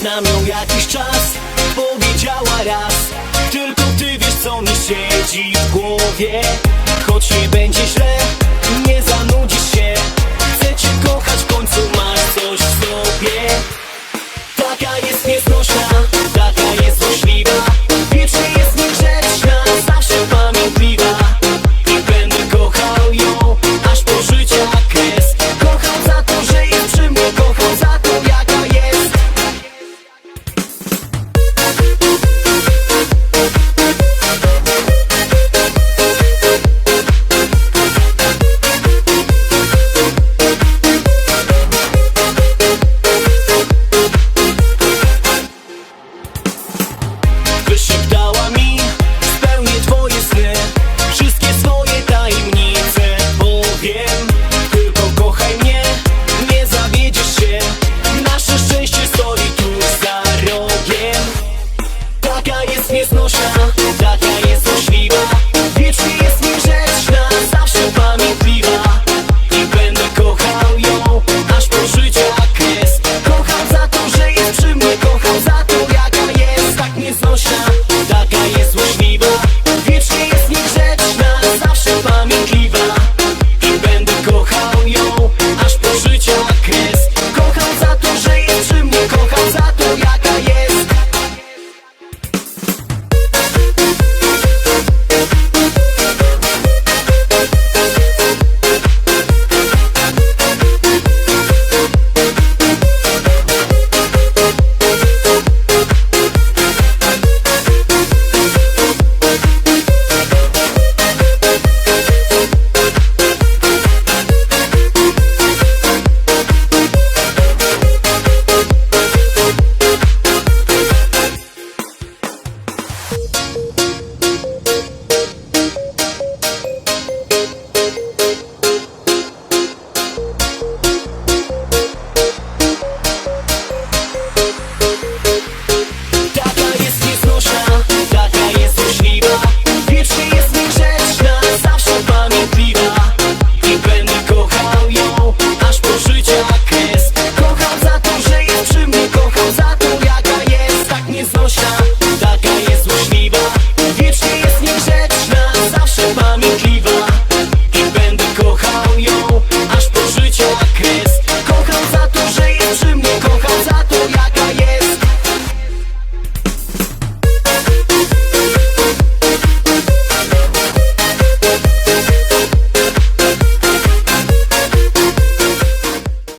Znam ją jakiś czas, powiedziała raz Tylko ty wiesz co mi siedzi w głowie. Choć nie będzie źle, nie zanudzisz się. Chcę cię kochać, w końcu masz coś w sobie. Taka jest nieznośna. Не сміснуша.